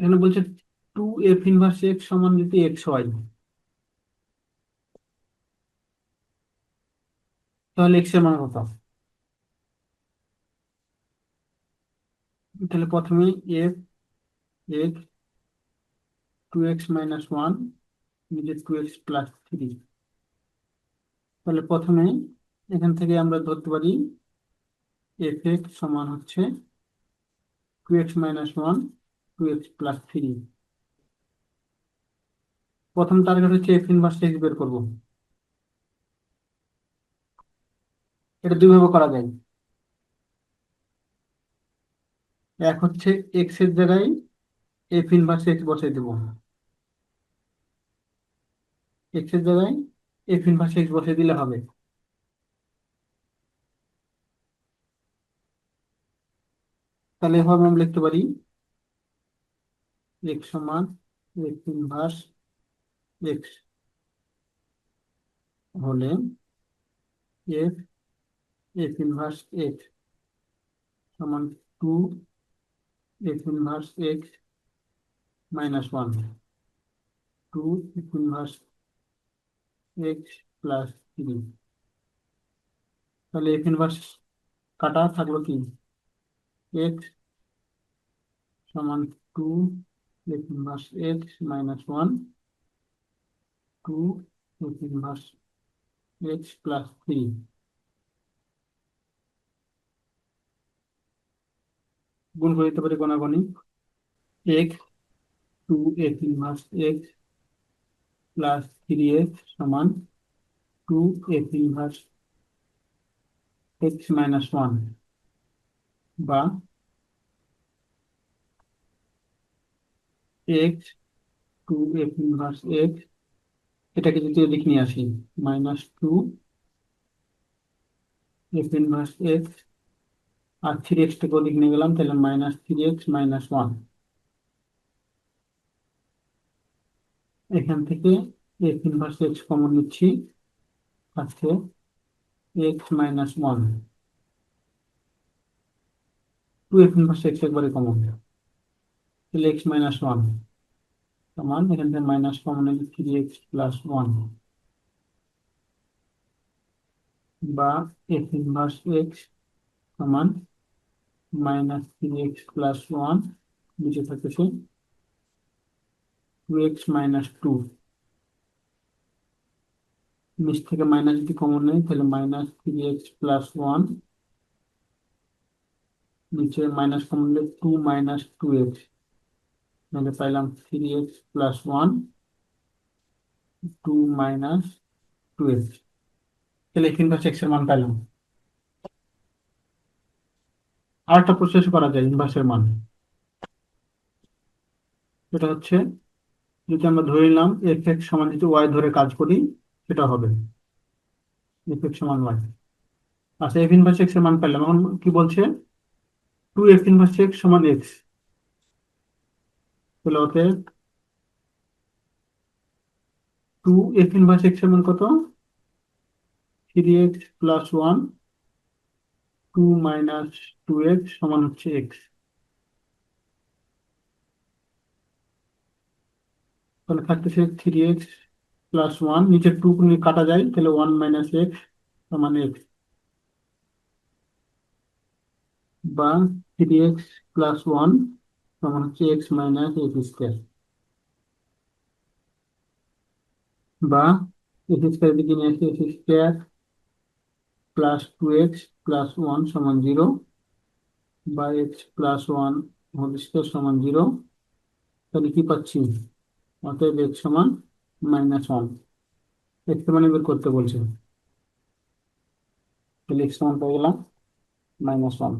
এখানে বলছে two f inverse x সমান যদি এক্স হয়। তাহলে এক্সের মান কত? তাহলে প্রথমে f x two x minus one নিজে টু এক্স প্লাস থ্রি তাহলে প্রথমে এখান থেকে আমরা ধরতে পারি এফ এক্স সমান হচ্ছে two x minus one two x plus three প্রথম টার্গেট হচ্ছে এফ ইনভার্স এক্স বের করব। এটা দুইভাবে করা যায়। এক হচ্ছে এক্সের জায়গায় এফ ইনভার্স এক্স বসাই দেবো। এক্সের জায়গায় এফ ইনভার্স এক্স বসিয়ে দিলে হবে। তাহলে এভাবে আমরা লিখতে পারি এক্স সমান এফ ইনভার্স এক্স হলে এফ এফ ইনভার্স এক্স সমান two f inverse x minus one two f inverse x plus three তাহলে এফ ইনভার্স কাটা থাকল কি এক্স সমান two f inverse x minus one two f inverse x plus three গুণ করে দিতে পারি কোনাগণি x two f inverse x plus three x সমান two f inverse x minus one বা x two f inverse x এটাকে যদি এদিকে নিয়ে আসি minus two f inverse x আর থ্রি এক্সটাকে ওদিকে নিয়ে গেলাম, তাহলে minus three x minus one এখান থেকে এফ ইনভার্স এক্স কমন নিচ্ছি আছে x minus one two f inverse x একবারে কমন তাহলে এক্স মাইনাস ওয়ান সমান এখান থেকে মাইনাস কমন নিলে থ্রি এক্স প্লাস ওয়ান বা এফ ইনভার্স এক্স সমান minus three x plus one নিচে থাকতেছে টু এক্স মাইনাস টু নিচ থেকে মাইনাস যদি কমন নেই তাহলে minus three x plus one নিচে মাইনাস কমন নিলে টু মাইনাস টু এক্স তাহলে পাইলাম three x plus one two minus two x তাহলে ইনভার্স এক্সের মান পাইলাম। আরেকটা প্রসেস করা যায় ইনভার্সের মান। সেটা হচ্ছে, যদি আমরা ধরে নিলাম এফ এক্স সমান যদি ওয়াই ধরে কাজ করি, সেটা হবে। এফ এক্স সমান ওয়াই আচ্ছা এফ ইনভার্স এক্সের মান পাইলাম। এখন কি বলছে? টু এফ ইনভার্স এক্স সমান এক্স অতএব টু এফ ইনভার্স এক্সের মান কত three x plus one two minus two x সমান হচ্ছে এক্স তাহলে থাকতেছে থ্রি এক্স প্লাস ওয়ান নিচে টু কাটা যায়, তাহলে ওয়ান মাইনাস এক্স সমান এক্স বা থ্রি এক্স প্লাস ওয়ান সমান হচ্ছে এক্স মাইনাস এক্স স্কোয়ার বা এক্স স্কোয়ার দিকে নিয়ে আসি x square plus two x plus one সমান জিরো বা x plus one whole square সমান জিরো তাহলে কি পাচ্ছি? অতএব এক্স সমান মাইনাস ওয়ান এক্স মানে বের করতে বলছে। তাহলে এক্স সমান পেয়ে গেলাম মাইনাস ওয়ান